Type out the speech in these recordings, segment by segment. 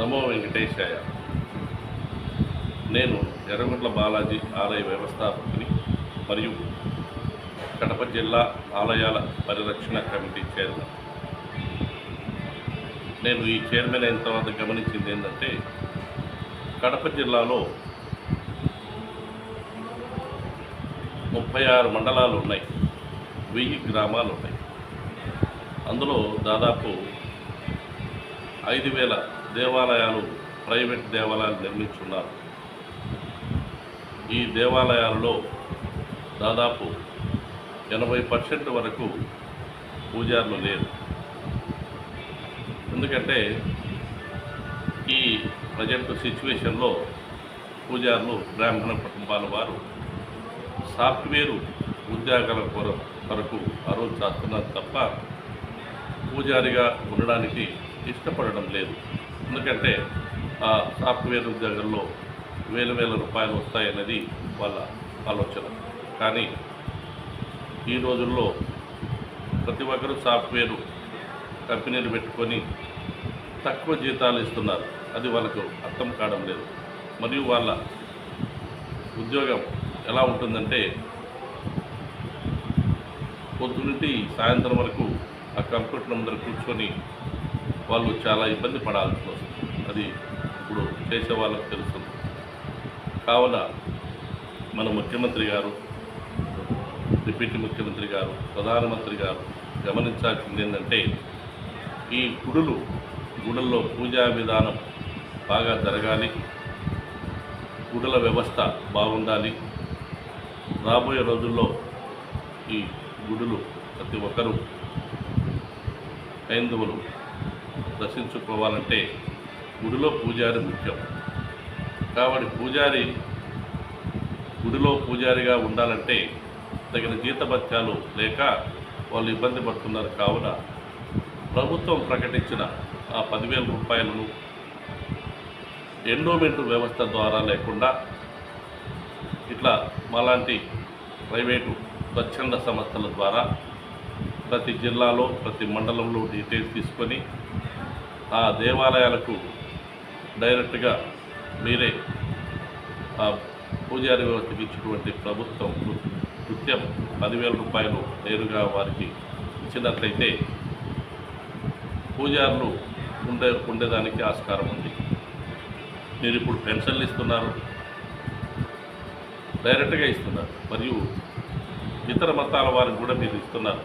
నమో వెంకటేశాయ. నేను ఎర్రగుంట్ల బాలాజీ ఆలయ వ్యవస్థాపకుని మరియు కడప జిల్లా ఆలయాల పరిరక్షణ కమిటీ చైర్మన్. నేను ఈ చైర్మన్ అయిన తర్వాత గమనించింది ఏంటంటే కడప జిల్లాలో ముప్పై ఆరు మండలాలు ఉన్నాయి. వెయ్యి గ్రామాలు ఉన్నాయి. అందులో దాదాపు ఐదు వేల దేవాలయాలు ప్రైవేట్ దేవాలయాలు నిర్మించున్నారు. ఈ దేవాలయాలలో దాదాపు ఎనభై పర్సెంట్ వరకు పూజారులు లేరు. ఎందుకంటే ఈ ప్రజెంట్ సిచ్యువేషన్లో పూజారులు బ్రాహ్మణ కుటుంబాల వారు సాఫ్ట్వేరు ఉద్యోగాల కొర కొరకు అరువు చేస్తున్నారు తప్ప పూజారిగా ఉండడానికి ఇష్టపడడం లేదు. ఎందుకంటే ఆ సాఫ్ట్వేర్ ఉద్యోగంలో వేల వేల రూపాయలు వస్తాయన్నది వాళ్ళ ఆలోచన. కానీ ఈ రోజుల్లో ప్రతి ఒక్కరూ సాఫ్ట్వేర్ కంపెనీలు పెట్టుకొని తక్కువ జీతాలు ఇస్తున్నారు. అది వాళ్ళకు అర్థం కావడం లేదు. మరియు వాళ్ళ ఉద్యోగం ఎలా ఉంటుందంటే పొద్దునుంటి సాయంత్రం వరకు ఆ కంప్యూటర్ ముందర కూర్చొని వాళ్ళు చాలా ఇబ్బంది పడాల్సి అది ఇప్పుడు చేసే వాళ్ళకు తెలుస్తుంది కావున మన ముఖ్యమంత్రి గారు డిప్యూటీ ముఖ్యమంత్రి గారు ప్రధానమంత్రి గారు గమనించాల్సింది ఏంటంటే ఈ గుడులు గుడుల్లో పూజా విధానం బాగా జరగాలి. గుడుల వ్యవస్థ బాగుండాలి. రాబోయే రోజుల్లో ఈ గుడులు ప్రతి ఒక్కరూ హైందువులు దర్శించుకోవాలంటే గుడిలో పూజారి ముఖ్యం. కాబట్టి పూజారి గుడిలో పూజారిగా ఉండాలంటే తగిన జీతభత్యాలు లేక వాళ్ళు ఇబ్బంది పడుతున్నారు కావున ప్రభుత్వం ప్రకటించిన ఆ పదివేల రూపాయలను ఎండోమెంట్ వ్యవస్థ ద్వారా లేకుండా ఇట్లా మాలాంటి ప్రైవేటు స్వచ్ఛంద సంస్థల ద్వారా ప్రతి జిల్లాలో ప్రతి మండలంలో డీటెయిల్స్ తీసుకొని ఆ దేవాలయాలకు డైరెక్ట్గా మీరే ఆ పూజారి వ్యవస్థకి ఇచ్చినటువంటి ప్రభుత్వం నిత్యం పదివేల రూపాయలు నేరుగా వారికి ఇచ్చినట్లయితే పూజారులు ఉండే ఉండేదానికి ఆస్కారం ఉంది. మీరు ఇప్పుడు పెన్షన్లు ఇస్తున్నారు. డైరెక్ట్గా ఇస్తున్నారు. మరియు ఇతర మతాల వారికి కూడా మీరు ఇస్తున్నారు.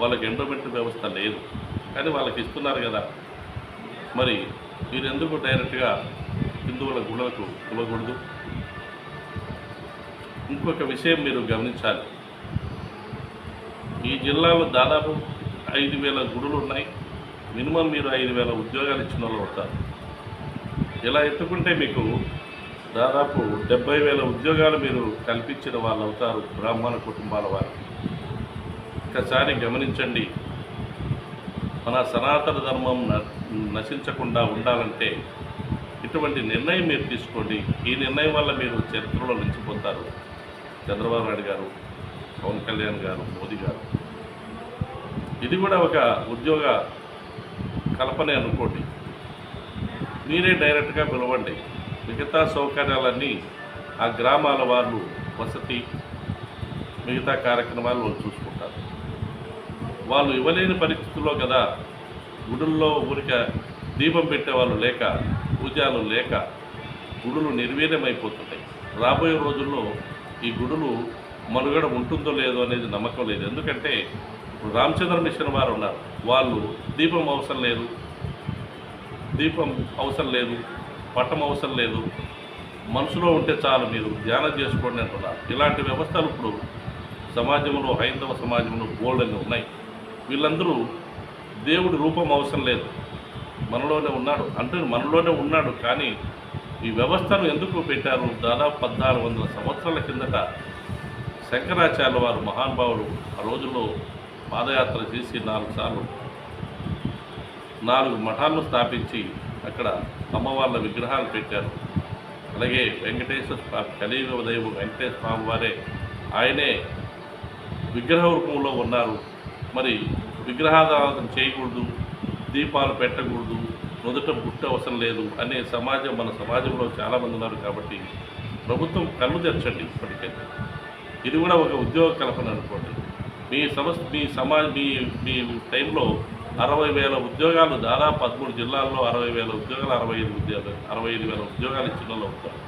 వాళ్ళకి ఎండోమెంట్ వ్యవస్థ లేదు. కానీ వాళ్ళకి ఇస్తున్నారు కదా. మరి మీరు ఎందుకు డైరెక్ట్గా హిందువుల గుళ్ళకు ఇవ్వకూడదు ఇంకొక విషయం మీరు గమనించాలి. ఈ జిల్లాలో దాదాపు ఐదు వేల గుడులు ఉన్నాయి. మినిమం మీరు ఐదు వేల ఉద్యోగాలు ఇచ్చిన వాళ్ళు అవుతారు ఇలా ఎత్తుకుంటే మీకు దాదాపు డెబ్బై వేల ఉద్యోగాలు మీరు కల్పించిన వాళ్ళు అవుతారు బ్రాహ్మణ కుటుంబాల వారు. ఒకసారి గమనించండి. మన సనాతన ధర్మం న- నశించకుండా ఉండాలంటే ఇటువంటి నిర్ణయం మీరు తీసుకోండి. ఈ నిర్ణయం వల్ల మీరు చరిత్రలో నిలిచిపోతారు. చంద్రబాబు నాయుడు గారు పవన్ కళ్యాణ్ గారు మోదీ గారు. ఇది కూడా ఒక ఉద్యోగ కల్పనే అనుకోండి. మీరే డైరెక్ట్గా పిలవండి. మిగతా సౌకర్యాలన్నీ ఆ గ్రామాల వాళ్ళు వసతి మిగతా కార్యక్రమాలు వాళ్ళు చూసుకోండి. వాళ్ళు ఇవ్వలేని పరిస్థితుల్లో కదా గుడుల్లో ఊరిక దీపం పెట్టేవాళ్ళు లేక పూజలు లేక గుడులు నిర్వీర్యమైపోతున్నాయి రాబోయే రోజుల్లో ఈ గుడులు మనుగడ ఉంటుందో లేదో అనేది నమ్మకం లేదు. ఎందుకంటే ఇప్పుడు రామచంద్ర మిషన్ వారు ఉన్నారు. వాళ్ళు దీపం అవసరం లేదు దీపం అవసరం లేదు పట్టం అవసరం లేదు మనసులో ఉంటే చాలు మీరు ధ్యానం చేసుకోండి అంటున్నారు. ఇలాంటి వ్యవస్థలు ఇప్పుడు సమాజంలో హైందవ సమాజంలో గోల్డెన్ ఉన్నాయి. వీళ్ళందరూ దేవుడి రూపం అవసరం లేదు. మనలోనే ఉన్నాడు. అంటే మనలోనే ఉన్నాడు కానీ ఈ వ్యవస్థను ఎందుకు పెట్టారు? దాదాపు పద్నాలుగు వందల సంవత్సరాల కిందట శంకరాచార్య వారు మహానుభావుడు ఆ రోజుల్లో పాదయాత్ర చేసి నాలుగు సార్లు నాలుగు మఠాలను స్థాపించి అక్కడ అమ్మవార్ల విగ్రహాలు పెట్టారు. అలాగే వెంకటేశ్వర స్వామి కలియుగ దైవం వెంకటేశ్వర స్వామి వారే ఆయనే విగ్రహ రూపంలో ఉన్నారు. మరి విగ్రహారాధన చేయకూడదు దీపాలు పెట్టకూడదు నుదుట బుట్ట అవసరం లేదు అనే సమాజం మన సమాజంలో చాలామంది ఉన్నారు కాబట్టి ప్రభుత్వం కళ్ళు తెరచండి ఇప్పటికైతే ఇది కూడా ఒక ఉద్యోగ కల్పన అనుకోండి. మీ సంస్థ మీ సమాజ మీ మీ టైంలో అరవై వేల ఉద్యోగాలు దాదాపు పదమూడు జిల్లాల్లో అరవై వేల ఉద్యోగాలు అరవై ఐదు ఉద్యోగాలు అరవై ఐదు వేల ఉద్యోగాలు ఇచ్చిన వాళ్ళు అవుతారు.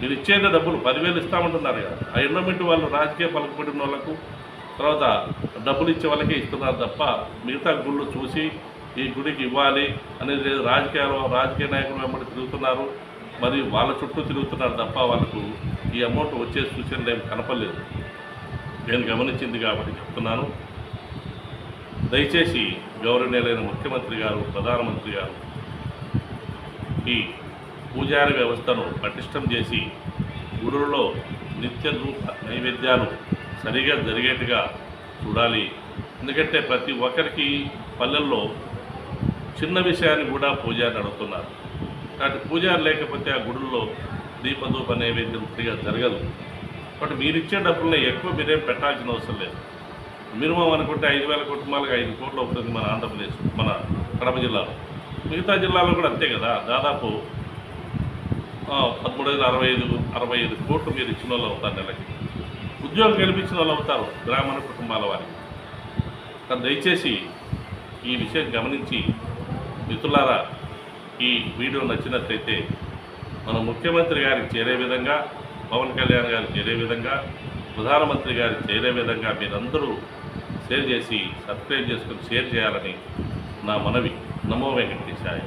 మీరు ఇచ్చేది డబ్బులు పదివేలు ఇస్తామంటున్నారు కదా. ఆ ఎండోమెంట్ వాళ్ళు రాజకీయ పలుకుబడిన వాళ్ళకు తర్వాత డబ్బులు ఇచ్చే వాళ్ళకే ఇస్తున్నారు తప్ప మిగతా గుళ్ళు చూసి ఈ గుడికి ఇవ్వాలి అనేది లేదు. రాజకీయాలు రాజకీయ నాయకులు వెంబడి తిరుగుతున్నారు. మరి వాళ్ళ చుట్టూ తిరుగుతున్నారు తప్ప వాళ్ళకు ఈ అమౌంట్ వచ్చే సూచనలు నేను కనపలేదు నేను గమనించింది కాబట్టి చెప్తున్నాను. దయచేసి గౌరవనీయులైన ముఖ్యమంత్రి గారు ప్రధానమంత్రి గారు ఈ పూజారి వ్యవస్థను పటిష్టం చేసి గుడులలో నిత్య నైవేద్యాలు సరిగా జరిగేట్టుగా చూడాలి. ఎందుకంటే ప్రతి ఒక్కరికి పల్లెల్లో చిన్న విషయాన్ని కూడా పూజారి అడుగుతున్నారు. కాబట్టి పూజారి లేకపోతే ఆ గుడుల్లో దీపదూప నైవేద్యం సరిగా జరగదు. కాబట్టి మీరు ఇచ్చే డబ్బుల్ని ఎక్కువ మీరేం పెట్టాల్సిన అవసరం లేదు. మినిమం అనుకుంటే ఐదు వేల కుటుంబాలకు ఐదు కోట్లు అవుతుంది మన ఆంధ్రప్రదేశ్ మన కడప జిల్లాలో. మిగతా జిల్లాలో కూడా అంతే కదా. దాదాపు పదమూడు వేల అరవై ఐదు అరవై ఐదు కోట్లు మీరు ఇచ్చిన వాళ్ళు అవుతారు నెలకి. ఉద్యోగం కల్పించిన వాళ్ళు అవుతారు బ్రాహ్మణ కుటుంబాల వారికి. కానీ దయచేసి ఈ విషయం గమనించి మిత్రులారా ఈ వీడియో నచ్చినట్లయితే మన ముఖ్యమంత్రి గారికి చేరే విధంగా పవన్ కళ్యాణ్ గారికి చేరే విధంగా ప్రధానమంత్రి గారికి చేరే విధంగా మీరందరూ షేర్ చేసి సబ్స్క్రైబ్ చేసుకొని షేర్ చేయాలని నా మనవి. నమో వెంకటేశాయ.